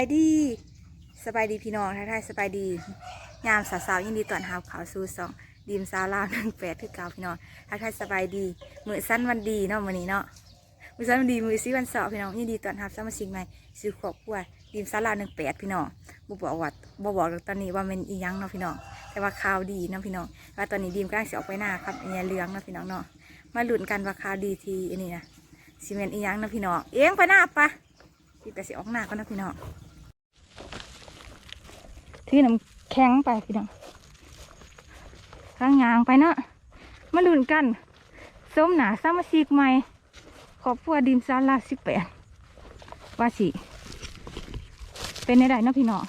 บายดีสบายดีพี่น้องทักทายสบายดียามสาวๆยินดีต้อนรับขาวสูสองดีมสาวลาวหนึ่งแปดคือเก่าพี่น้องทักทายสบายดี มือสั้นวันดีเนาะมื้อนี้เนาะมือสั้นวันดีมือซีวันเสาร์พี่น้องยินดีต้อนรับสมาชิกใหม่สู่ครอบครัวดีมสาวลาวหนึ่งแปดพี่น้องบ่บอกว่าบ่บอกตอนนี้ว่ามันอีหยังเนาะพี่น้องแต่ว่าข่าวดีเนาะพี่น้องว่าตอนนี้ดีมกำลังสิออกไปหน้าครับอันนี้เลี้ยงเนาะพี่น้องเนาะมาหลุ้นกันว่าข่าวดีทีอันนี้นะซีเมนอีหยังเนาะพี่น้องเอียงไปหน้าปะพี่ไปสิออกหน้าก็นาะพี่น้อง ที่น้ำแข็งไปพี่น้องข้างยางไปเนาะมาลุ้นกันส้มหนาสามาชิกใหม่ขอบพัวดิมซาลาสิบแปดว่าสิ เป็นในใดเนาะพี่น้อง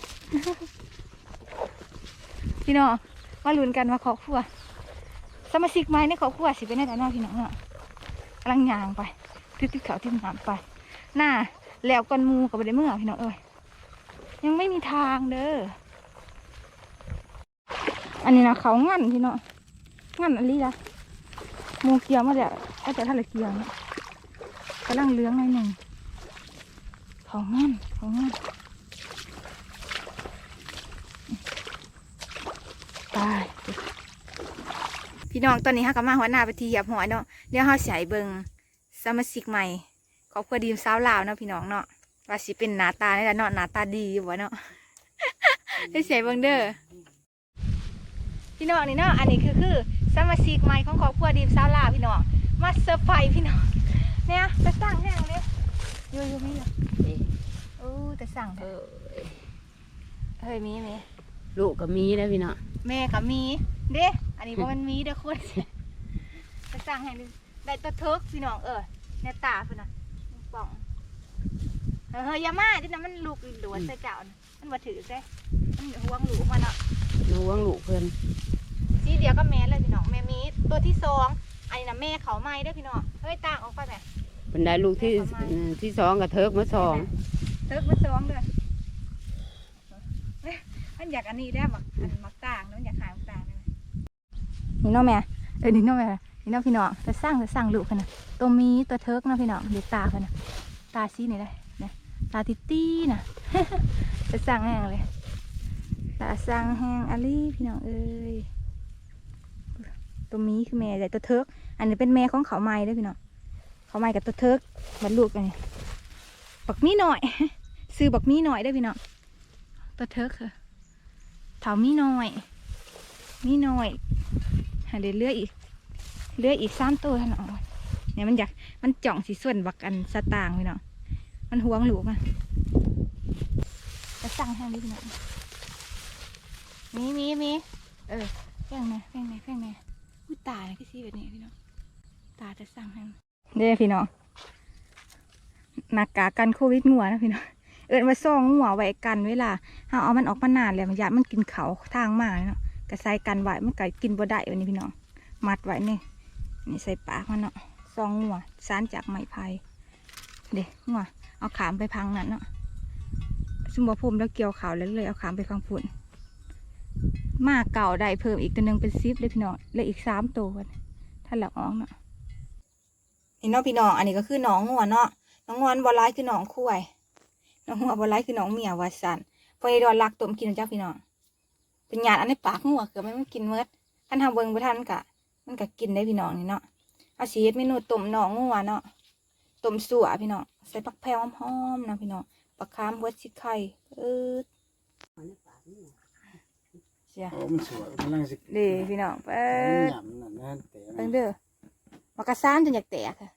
พี่น้องมาลุ้นกันว่าขอบพัวสมาชิกใหม่ในขอบพัวสิเป็นในใดเนาะพี่น้องเนาะกำลังยางไปติดติดเขาที่น้ำไป หน้าแล้วกันมูกับไปได้เมื่อพี่น้องเอ้ยยังไม่มีทางเด้อ อันนี้นะเขางันพี่เนาะงันอันนี้ละมูเกียวมาแล้วถ้าจะทะเลเกียวกำลังเลื้องในหนึ่งเขางันเขางันตายพี่น้องตอนนี้ฮะกับมาหัวหน้าไปทีเหยียบหอยเนาะเดี๋ยวเฮาใส่เบิงสมาชิกใหม่ครอบครัวดีมสาวลาวเนาะพี่น้องเนาะว่าสิเป็นหน้าตาเนี่ยเนาะหน้าตาดีอยู่วะเนาะได้ใส่เบิงเด้อ พี่น้องนี่เนาะอันนี้คือคือสมาชิกใหม่ของครอบครัวดีมซาลาพี่น้องมาเซอร์ไพรส์พี่น้องเนี่ยจะสั่งแห้งเลยอยู่อยู่มีอยู่โอ้แต่สั่งเออเฮ้ยมีมีลูกก็มีแล้วพี่เนาะแม่กับมีเด้อันนี้บ่มันมีเด้อคนจะสั่งแห้งดิได้ตัวเทิกพี่น้องเออในตาพี่นน่ะป่องเฮ้ยอยามาที่นั่นมันลูกหลวนใส่เจ้าน่ะมันมาถือใช่มันห่วงลูกมันเนาะหนูว่างลูกเพิ่น สีเดียวก็แม่เลยพี่น้องแม่มีตัวที่สองอันนี้นะแม่เขาไม่ได้อพี่น้องเฮ้ยต่างออกไปไหม เป็นได้ลูกที่แม่ประมาณเออที่สองกับเทิกมาสองเทิกมาสองเลยเฮ้ยมันอยากอันนี้ได้หมักอันหมักต่างเนอะมันอยากขายหมักต่างได้ไหมนี่เน้องแม่เออนี่เน้องแม่นี่เน้องพี่น้องจะสร้างจะสร้างลูกกันนะตัวมีตัวเทิกเนาะพี่น้องเด็กตากันนะตาซีนี่ได้นะตาติตี้นะ จะสร้างแห้งเลยตาสร้างแห้งอะลี่พี่น้องเอ้ย ตัวมีคือแม่ใหญ่ตัวเทิกอันนี้เป็นแม่ของเขาไม้ด้วยพี่น้องเขาไม้กับตัวเทิกบรรลุกันบักมีหน่อยซื้อบักมีหน่อยได้พี่น้องตัวเทิกคือเถามีหน่อย มีหน่อยหาเดี๋ยวเลืออีกเลืออีกสามตัวท่านเอเนี่ยมันอยากมันจ่องสีส่วนบักอันสตางค์พี่น้องมันห่วงหลูกอะจะสั่งให้ดิพี่น้องมีมีมีเออแพงไหมแพงไหมแพงไหม อุ้ยตาเนี่ยพี่ซีแบบนี้พี่น้องตาจะสั่งให้เด้พี่น้องหน้ากากกันโควิดงัวนะพี่น้องเอินว่าซ่องงัวไว้กันเวลาเฮาเอามันออกมานานแล้วมันยามันกินเขาทางมาเนาะกระใส่กันไว้มันก็กินบ่ได้วันนี้พี่น้องมัดไว้นี่นี่ใส่ปากมันเนาะซองงัวสารจากไม้ไผ่เด้งัวเอาขามไปพังนั่นเนาะสมบัติผมแล้วเกี่ยวขาวแล้วเลยเอาขามไปฟังฝุ่น มาเก่าได้เพิ่มอีกตัวหนึ่งเป็นซิปเลยพี่น้องและอีกสามตัวกันถ้าหลักออกเนาะนี่เนาะพี่น้องอันนี้ก็คือหนองงัวเนาะหน้องงอนบอลไลคือหนองคุ้ยหน้องงัวบอลไลคือหนองเมียววาสันพอไอดอนลักตัวมนกินนะจ้าพี่น้องเป็นหยาดอันในปากงัวเกือบไม่มันกินเมื่อท่านทำเบิงไปท่านกะ มันก็กินได้พี่น้องนี่เนาะเอาสีเฮ็ดเมนูต้มหนองงัวเนาะต้มสัวพี่น้องใส่ผักแพรวหอมๆนะพี่น้องปลาคามหัวชิไข่เออ เสียโอ้มันสวยมันนั่งสิดีพี่น้องเปิมันดหยำนั่นนะแต่เพิ่งเด้อมากระซ้านจนอยากแตกค่ะ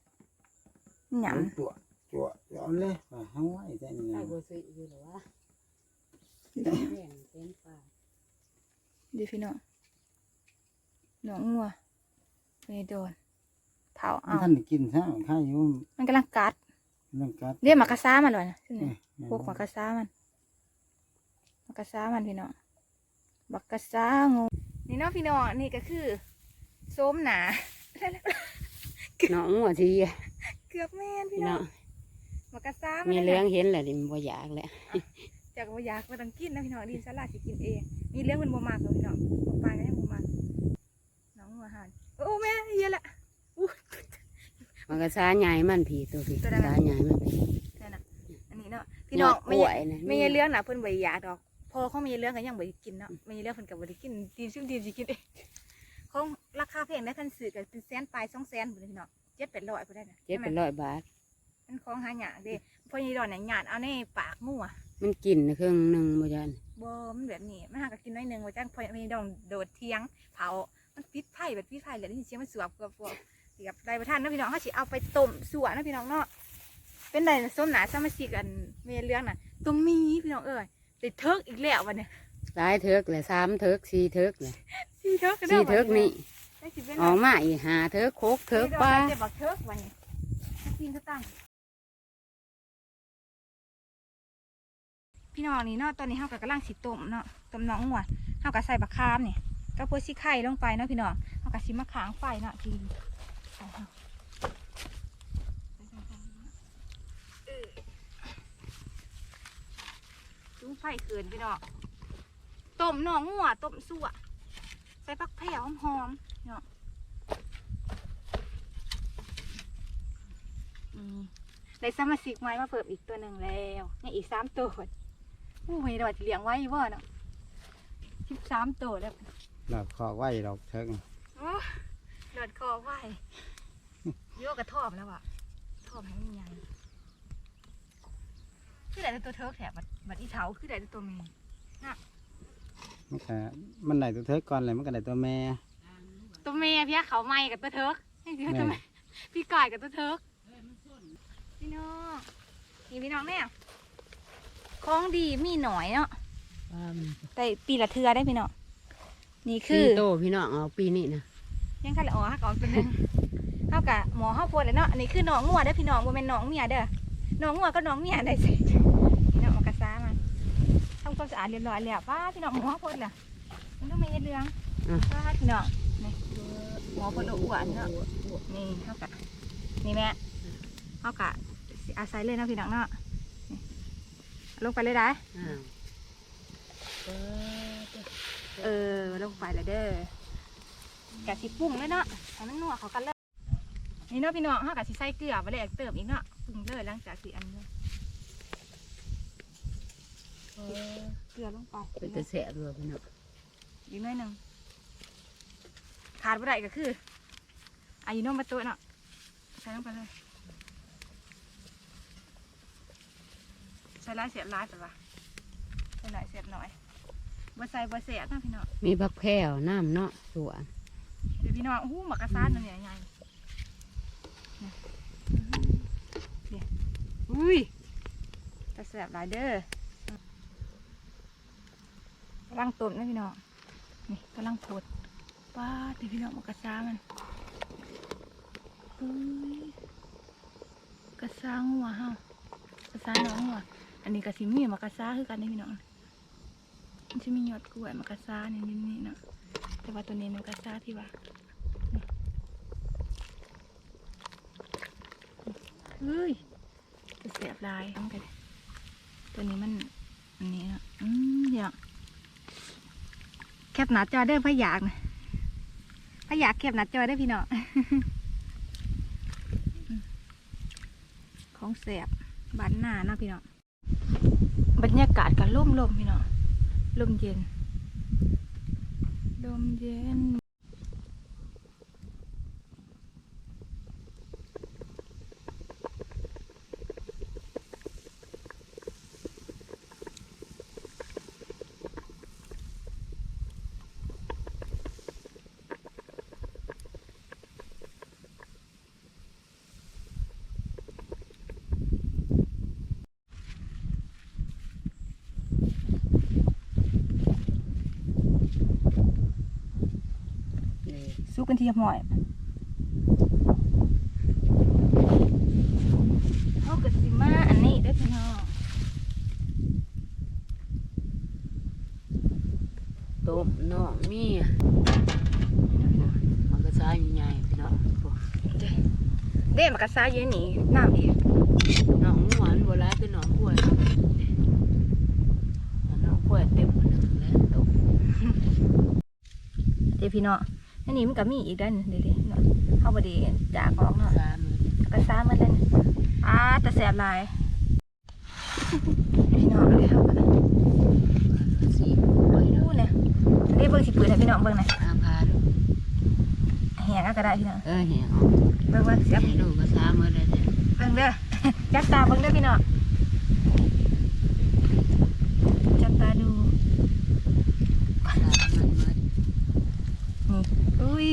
หยมันจั่วจั่วย้อนเลยว่าเฮาไว้แต่นี่ไอ้นะบัวซื้ออยู่หรอวะแบ่งเป็นป่าำดีพี่น้องหนองงัวไม่โดนเผามันเอาท่านได้กินซะมันค่าอยู่มันกำลังกัดเรื่องกัดเรียกมากระซ้ามันเลยนะใช่ไหมเอ้ยแม่นพวกบ่มากระซ้ามันมากระซ้ามันพี่น้อง บักกระซ้างูนี่เนาะพี่น้องนี่ก็คือโซมหนาน้องหัวทีเกือบแม่นพี่พี่น้อเนาะงมากระซ้ามัมีนเรื่องเห็นแหละดิมันบ่อยากแหละจากว่าอยากมาต้องกินนะพี่น้องดีสลัดสิกินเองมีเรื่องมันบ่มากเลยพี่น้องบ่ปลาก็ยังบ่มากน้องหัวหานโอ้แม่เฮียละอู้มันก็ซาใหญ่มันผีตัวผีตัวนั้นซาน่ะใหญ่มันผีนั่นน่ะอันนี้เนาะพี่น้องยดกไม่ล้วยนะไม่ใช่เรื่องนะเพิ่นบ่ได้อยากดอก พอเขามีเรื่องกันยังบ่ได้กินเนาะไม่ใช่เรื่องเพิ่นก็บ่ได้กินทีมซุ่มทีมสิกินเองของราคาแพงได้คันซื้อก็เป็นแสนปลาย2แสนพุ่นเลยพี่น้อง7 800พุ่นได้นะเจ็ดเป็นร้อยบาทมันของหายากเด้พอยีดอนเนี่ยหยาดเอาในปากงูอะมันกินเครื่องหนึ่งบ่ยันบ่มันแบบนี้มันหาก็กินน้อยหนึงว่าจังพอยีดอนโดดเทียงเผามันปิดไผ่แบบปิดไผ่แล้วได้ยินเสียงมันสวบกับพวกเสียบได้ประทานเนาะพี่น้องเฮาสิเอาไปต้มสัวเนาะพี่น้องเนาะเป็นได้ส้มหนาสมาชิกอันเมียเรื่องน่ะตรงนี้พี่น้องเอ้ย ได้เทิกอีกแล้ววันนี้หลายเทิกเลยสามเทิกสี่เทิกเลยสี่เทิกสี่เทิกนี่ได้สิเป็นออกมาอีกหาเทิกโคกเทิกปลาเจ็บบักเทิกวันนี้กินก็ตั้งพี่น้องนี่เนาะตอนนี้เฮาก็กำลังสิต้มเนาะต้มน้องหัวเฮาก็ใส่บักคามนี่ก็เพื่อสิไข่ลงไปเนาะพี่น้องเฮาก็สิมาขางไฟเนาะทีใส่เฮาเออ จุ้งไฟเกินพี่น้องต้มน้องหัวต้มสั่วใส่ผักแผ่วหอมๆเนาะอืมได้สมาชิกใหม่มาเพิ่มอีกตัวหนึ่งแล้วยังอีกสามตัวโอ้ยเราจะเลี้ยงไว้บ่เนาะสิบสามตัวแล้วหลอกคอไว้ดอกเถิงโอ้เดินคอไหวโยกกระทอบแล้วอะทอบให้มันใหญ่ คือได้แต่ตัวเทิร์กแถบบัดบัดอีเถาคือได้แต่ตัวเมย์มันก็มันได้ตัวเถิกก่อนเลยมันก็ได้ตัวแม่ ตัวเมย์พี่เขาไม่กับตัวเทิร์กนี่คือตัวแม่พี่ก่อยกับตัวเทิร์กพี่น้องนี่พี่น้องเนี่ยของดีมีหน่อยเนาะแต่ปีละเทือได้พี่น้องนี่คืสี่อโตพี่น้องเอาปีนี้นะยังคันละอ๋อฮักออกเป็นหนึ่งเท่ากับหมอเฮาปวดเลยเนาะอันนี้คือหนองงัวเด้อพี่น้องบ่แม่นหนองเมียเด้อหนองงัวก็หนองเมียได้สิพี่น้องมากระซ้ามันทำความ สะอาดเรียบร้อยแล้วป้าพี่น้องหมอเฮาปวดล่ะมันต้องมีเรื่องป้าพี่น้องนี่หมอปวดอ้วนเนาะนี่เท่ากับนี่แม่เท่ากับสิอาศัยเลยเนาะพี่น้องเนาะนี่ลงไปเลยได้อ้าวเออลงไปแล้วเด้อกะสิปรุงเลยเนาะให้มันนัวเขากันเลยนี่เนาะพี่น้องเฮากะสิใส่เกลือไปเลยเติมอีกเนาะปรุงเลยหลังจากที่อันนี้ เกลือลงไปเป็นตะแสะเรือพี่น้องอีกหน่อยหนึ่งขาดบ่ได้ก็คืออายุน้องมาตัวเนาะใส่ลงไปเลยใส่หลายเสียบหลายไปปะใส่หลายเสียบหน่อยบ่ใส่บ่เสียบเนาะพี่น้องมีผักแพรวน้ำเนาะสวนเดี๋ยวพี่น้องอู้หมักกระซานนั่นเนี่ยใหญ่เนี่ยเนี่ยอุ้ยกระแสบหลายเด้อ กำลังต้นนะพี่น้องนี่กำลังโพดป้าตีพี่น้องมักกระซามันอุ้ยกระซ้าหัวเฮากระซ้าน้องหัวอันนี้กระสิมีมักระซาคือกันนี่พี่น้องมันจะมียอดกล้วยมักระซานี่นี่นี่เนาะแต่ว่าตัวนี้มันก็ซาที่ว่าเฮ้ยจะเสียบลายทั้งกันตัวนี้มันอันนี้นะอืมเดี๋ยว แคบหนาจอได้อพะยากนะพะยากแคบหนาจอได้อพี่น้องของเสียบบ้านหน้าเนาะพี่น้องบรรยากาศกับล่มลมๆพี่น้องลมเย็นลมเย็น สู้กันทีหอยเขากสิมาอันนี้เด้วยพี่น้องต้มน้องมีมันก็ใช้ใหญ่ๆพี่น้องพวกเด้มากระซาเย็นนี่น้ำอีกน้องหวานโบราณคือน้องกล้วยน้องกล้วยเต็มหมดเลยแล้วต้มเดี๋ยวพี่น้องอั นนี้มันก็มีอีกด้านหนึ่งเดี๋ยวดิเนาะเข้าบดีจากออกเนาะสามมือกระซามันเลยอ่าแต่แสบหลายพี่น้องเลยครับสีไปเนาะอู้เนี่ยอันนี้เบิ่งสิเปิดให้พี่น้องเบิ่งหน่อยอาพาดูแหงเอาก็ได้พี่น้องเออเหี่ยวเบิ่งเบิ่งเสียบให้ดูก็ซ้ำมาเลยเนี่ยเบิ่งเด้อจับตาเบิ่งเด้อพี่น้องจับตาดู ซ้ำมันมา นี่อุ้ ย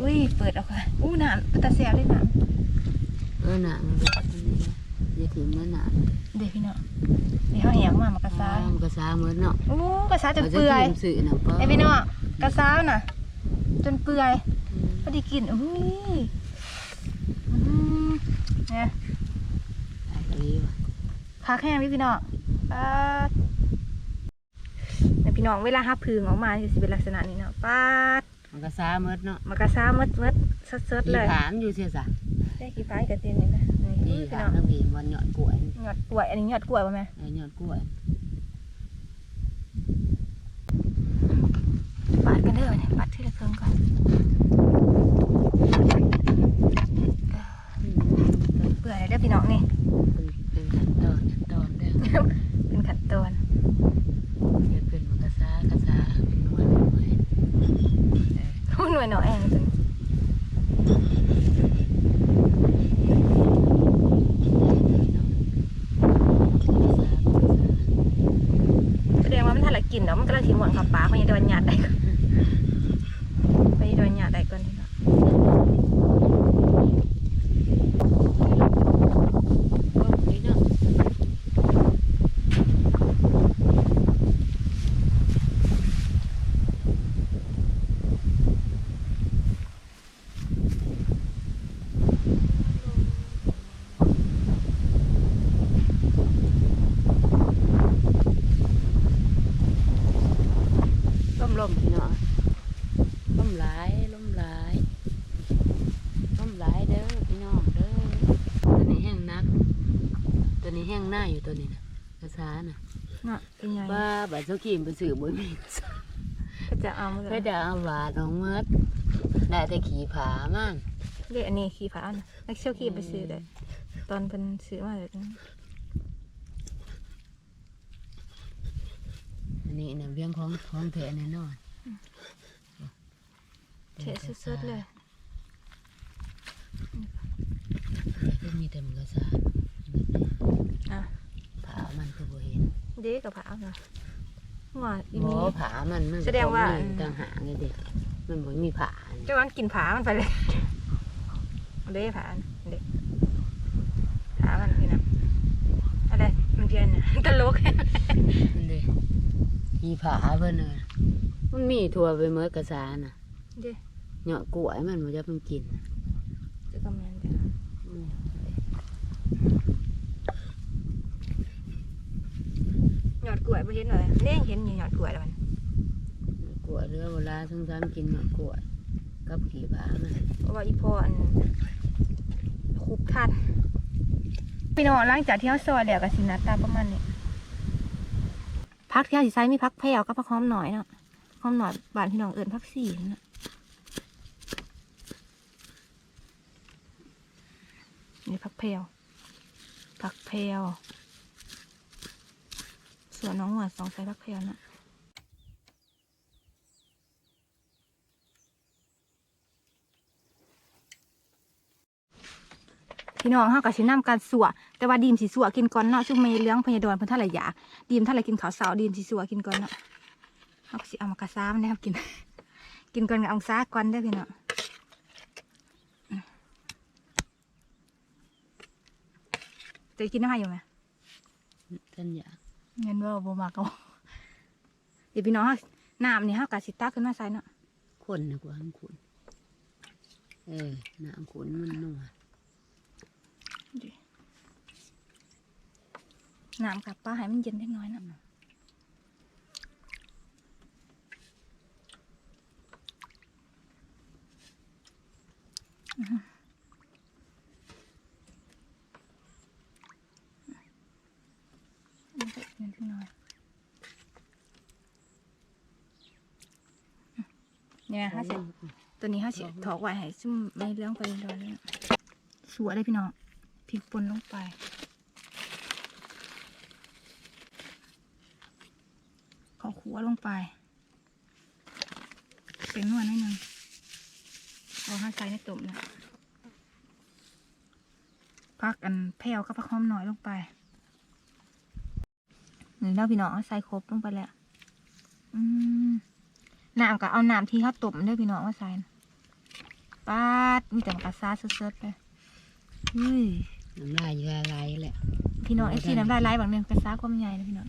อุ้ยเปิดออกค่ะอู้น้ำเป็นตาแซ่บเลยน้เออหนังเลยอย่าถึงเมื่อหนังำเด้อพี่น้องนี่เขาแหงมามากระซ้ามันก็ซ้ำเหมือนเนาะอู้กระซ้าจนเปื่อยสื่อนะป้ไอพี่น้องกระซ้าน่ะ จนเปื่อยพอดีกินอุ้ยอืมเนี่ยไอ้ดีว่ะพักแห้งพี่พี่น้องปาดเนี่ยพี่น้องเวลาหับพึ่งออกมาจะสิเป็นลักษณะนี้เนาะปาด มันก็ซ้ำเหมือนเนาะมากระซ้ามดมดสดสดๆที่เลยถามอยู่เสียสะได้กี่ไฟกระเตียนนี่นะนี่ที่พี่ถาน้มองต้องมีวันหยอดกล้วยหยอดกล้วยอันนี้หยอดกล้วยป่ะแม่ไอ้หยอดกล้วยปาดกันเด้อเนี่ยปาดที่ละเครื่องก่อนเปื่อยเลยเด้อพี่น้องนี่เป็นขั้นตอนขั้นตอนเด้อ เป็นขั้นตอน เดี๋ยวเป็นมันก็ซ้ากระซ้าเป็นนวลหน่อย หูหน่วยหน่อยเองจนแสดงว่ามันทันละกินเนาะมันกำลังถิหมวนขับปลาเขายังโดนหยาดได้ก่อนไปโดนหยาดได้ก่อนพี่น้องล่มลม พี่น้องล้มหลายล้มหลายล้มหลายเด้อพี่น้องเด้อตัวนี้แห้งนัก ตัวนี้แห้งหน้าอยู่ตัวนี้นะกระซ้าน่ะ เนาะเป็นไง ว่าบัตรเจ้า ขีมไปสื่อบุญมีก็จะเอามือก็จะเอาบาดของมัดได้แต่ขี่ผามั่งเรียกอันนี้ขี่ผ้านะนักเชี่ยวขี่ไปซื้อเลยตอนเป็นซื้อมาเลยอันนี้นะเพียงของของแท้แน่นอนเทสุดๆเลยแต่ก็มีแต่มันกระซ้าอะผามันคือบ่เห็นเด็กกับผ้าเนาะ หัวอีโอ้มีผามันมันแสดงว่าก็มีต่างหากไงเด็กมันบ่มีผาเจ้าวันกินผามันไปเลยเด็กผาเด็กผามันพี่นะอะไรมันเพี้ยนนะตลกมันเด็กขี่ผาเพิ่นเลยมันมีทั่วไปเมื่อกระซ้าน่ะเด็กเหยาะกล้วยมันมันจะเป็นกินน่ะจะกำลังจะอืม ห ยอดกล้วยไปเห็นเลยเน่งเห็นอยู่หยอดกล้วยแล้วมันกล้วยเรือเวลาทั้งซ้ำกินเหยาะกล้วยกับขี่ผามันเพราะว่าอีพ่ออันคุบทันพี่น้องหลังจากที่เขาซอยแล้วกับสิหนาตาประมาณนี้พักที่เขาสิใช้มีพักแพรวกับพักหอมหน่อยเนาะหอมหน่อยบานพี่น้องเอิญพักสี่เนาะนี่พักแพรวพักแพรว ส่วนน้องหัวสองใส่พักแพรวเนะพี่น้องเขากับชิน้ำการสัวแต่ว่าดีมสีสัวกินก่อนเนาะชุ่มเมย์เลี้ยงพญาดอนเพิ่นท่าไหรยาดีมท่าไรกินขาวสาวดีมสีสัวกินก่อนเนาะเขาก็สิเอามากระซ้ามันนะครับกิน กินก่อนกับอาซาก่อนได้พี่น้องจะกินน้ำให้อยู่ไหมท่านอยาก เงินว่าบ่มากเอาเดี๋ยวพี่น้องเฮาน้ำนี่เฮากะสิตักขึ้นมาใส่เนาะคนนะกว่าขุนเออน้ำขุนมันนัวน้ำกับปลาให้มันเย็นเล็กน้อยเนาะอื้อ ขึ้นหน่อยเนี่ยห้าสิบตัวนี้ห้าสิบถอกไหวห้ยซุ่มไม่เรื่องไปเลยเนี่ยสวยเลยพี่น้องพริกปนลงไปขอขัวลงไปเป็นนวดนิดนึงขอห้าใส่ในตุ่มเนี่ยพักอันแผ่วกับพักหอมหน่อยลงไป นี่เราพี่น้องเอาใส่ครบลงไปแล้วอืมน้ำก็เอาน้ำที่เขาตุ่มเด้วยพี่น้องมาใส่นะปาดมีแต่มะกระซาสดๆเลยเฮ้ยน้ำลายอยู่อะไรแหละพี่น้องเอฟซีน้ำลายไหลบางเนื่องกระซาความใหญ่นะพี่น้อง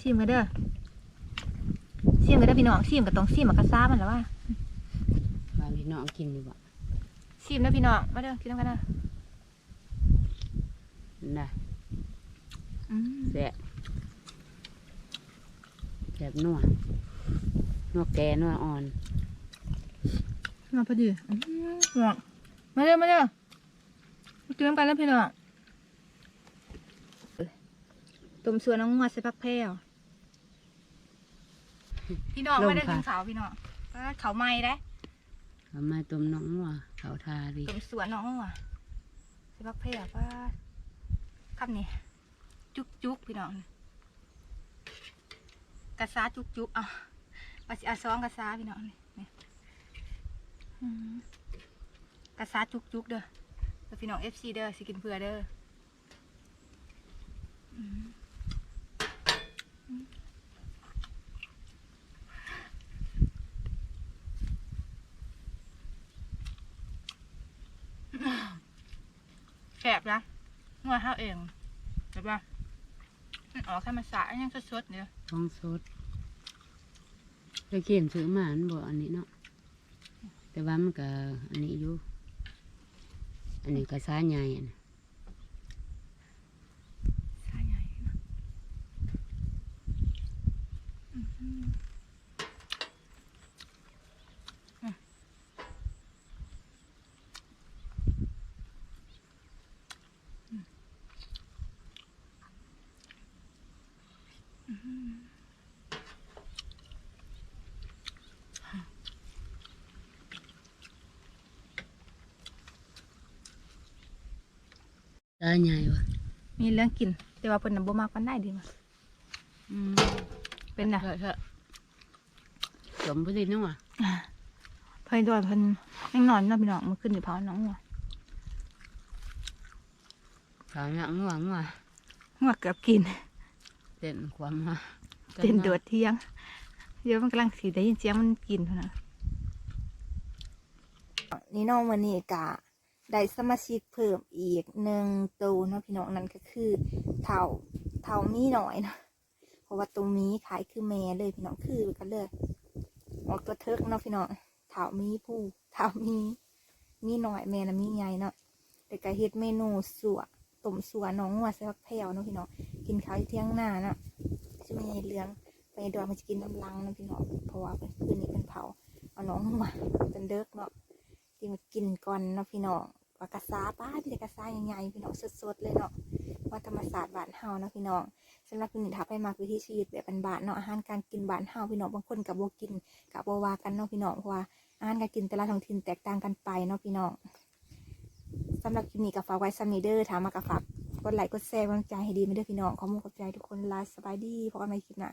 ชิมกันเด้อชิมกันเด้อพี่น้องชิมกับตรงชิมกับกระซามันแล้วว่าบางพี่น้องกินอยู่บ่ชิมเด้อพี่น้องมาเด้อกินน้ำกันเด้อน่ะอืม แซ่บแซ่บนัวนัวแก่นัวอ่อนมาพอดีอืมหวานมาเด้อมาเด้อมากินน้ำกันเด้อพี่น้องต้มส่วนน้องงัวใส่ผักแพรวพี่น้องไม่ได้กินขาวพี่น้องก็เขาวไหม้ได้เอามาต้มน้องนัวเขาทาดิต้มสวนน้องงัวใส่ผักแพรวป้าคำนี้ จุกจุกพี่น้องกระซาจุกจุกอะปาสิอาซองกระซาพี่น้องนี่กระซาจุกจุกเด้อพี่น้องเอฟซีเด้อสิกินเผื่อเด้อแสบนะงัวเท่าเองเห็นปะ มันออกแค่มาสายังสดๆเนี่ยท้องสดได้เขียนซื้อมามันบ่อันนี้เนาะแต่ว่ามันก็อันนี้อยู่อันนี้ก็ซาใหญ่อะนะสาใหญ่นะาใหญ่วะมีเรื่องกิน แต่ว่าเพิ่นน่ะบ่มากปานใดดีมั้ยอืมเป็นน่ะเถอะเถอะสมพอดีนัวเพิ่นด้วยเพิ่นยังนอนเนาะพี่น้องมื้อคืนนี่เผาน้องหัวขาวหนังนัวนัวหัวเกือบกิน เต้นความมาเต้นโดดเที่ยง เดี๋ยวมันกำลังสิได้ยินเสียงมันกินเท่านั้นนี่น้องวันนี้กะ ได้สมาชิกเพิ่มอีกหนึ่งตัวเนาะพี่น้องนั่นก็คือเท่าเท่ามีหน่อยนะเพราะว่าตรงนี้ขายคือแม่เลยพี่น้องคือกันเลยออกตัวเทิกเนาะพี่น้องเท่ามีผู้เท่ามีมีหน่อยแม่นะมีใหญ่เนาะแต่ก็เฮ็ดเมนูสัวต้มสัวน้องงัวใส่ผักแพรวเนาะพี่น้องกินข้าวที่เที่ยงหน้าเนาะจะมีเรื่องไปดอนมันจะกินน้ำลังนะพี่น้องเพราะว่าคืนนี้เป็นเผาเอาน้องมาเป็นเด็กเนาะที่มากินก่อนเนาะพี่น้อง ว่ากระซาป้าพี่แต่กระซาใหญ่ๆพี่น้องสดๆเลยเนาะว่าธรรมศาสตร์บ้านเฮาเนาะพี่น้องสำหรับคุณนิทับไปมากวิธีชีวิตแบบบ้านๆเนาะอาหารการกินบ้านเฮาพี่น้องบางคนกับโบกินกับโบวากันเนาะพี่น้องเพราะว่าอาหารการกินแต่ละท้องถิ่นแตกต่างกันไปเนาะพี่น้องสำหรับคลิปนี้ก็ฝากไว้ซัมนีเดอร์ถามมากับฝากกดไลค์กดแชร์กำลังใจให้ดีไม่เด้อพี่น้องขอมุณขอบใจทุกคนไลฟ์สบายดีพบกันใหม่คลิปหน้า